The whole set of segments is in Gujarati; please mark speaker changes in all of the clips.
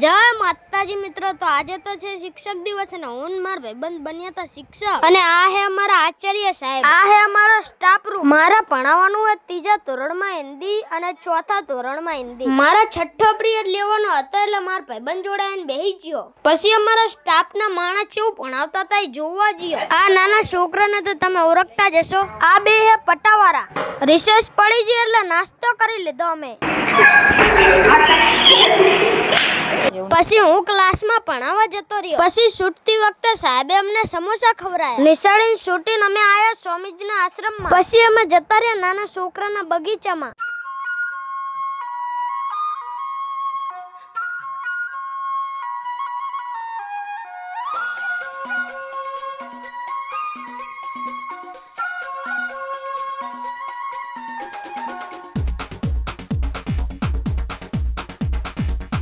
Speaker 1: જય માતાજી મિત્રો તો આજે તો છે શિક્ષક દિવસ અને હું માર ભાઈબંધ બન્યા હતા શિક્ષક અને આ હે અમારા આચાર્ય સાહેબ આ હે અમારો સ્ટાફ રૂમ મારા ભણાવવાનું હે ત્રીજા ધોરણમાં હિન્દી અને ચોથા ધોરણમાં હિન્દી મારા છઠ્ઠો પિરિયડ લેવાનો હતો એટલે મારા ભાઈબંધ જોડાઈને બેહી ગયો પછી અમારા સ્ટાફના માણસ જેવું ભણાવતા હતા જોવા ગયો આ નાના છોકરાને તો તમે ઓળખતા જ હશો આ બે હે પટાવાળા રિસેસ પડી જઈએ એટલે નાસ્તો કરી લીધો અમે પછી હું ક્લાસમાં ભણાવવા જતો રહ્યો પછી છૂટતી વખતે સાહેબે અમને સમોસા ખવડાયા નિશાળીને છૂટીને અમે આવ્યા સ્વામીજીના આશ્રમમાં પછી અમે જતા રહ્યા નાના છોકરાના બગીચામાં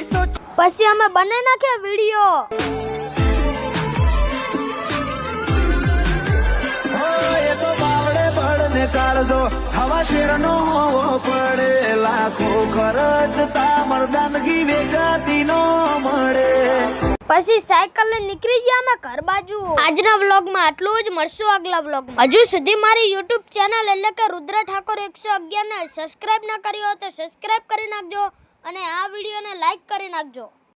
Speaker 1: પછી અમે બને નાખે વિડિયો
Speaker 2: આયે તો બાવડે પડ ન કાઢજો હવા શેરનો ઓ પડે લાખો ખર્ચતા મર્દાનગી વેશાતીનો મડે
Speaker 1: પછી સાયકલ નીકળી જ આમે ઘર बाजू આજનો વ્લોગમાં આટલું જ મર્સો અગલા વ્લોગમાં હજુ સુધી મારી YouTube ચેનલ એટલે કે રુદ્ર ઠાકોર 111 ને સબસ્ક્રાઇબ ન કર્યો તો સબસ્ક્રાઇબ કરી નાખજો અને આ વિડીયોને લાઈક કરી નાખજો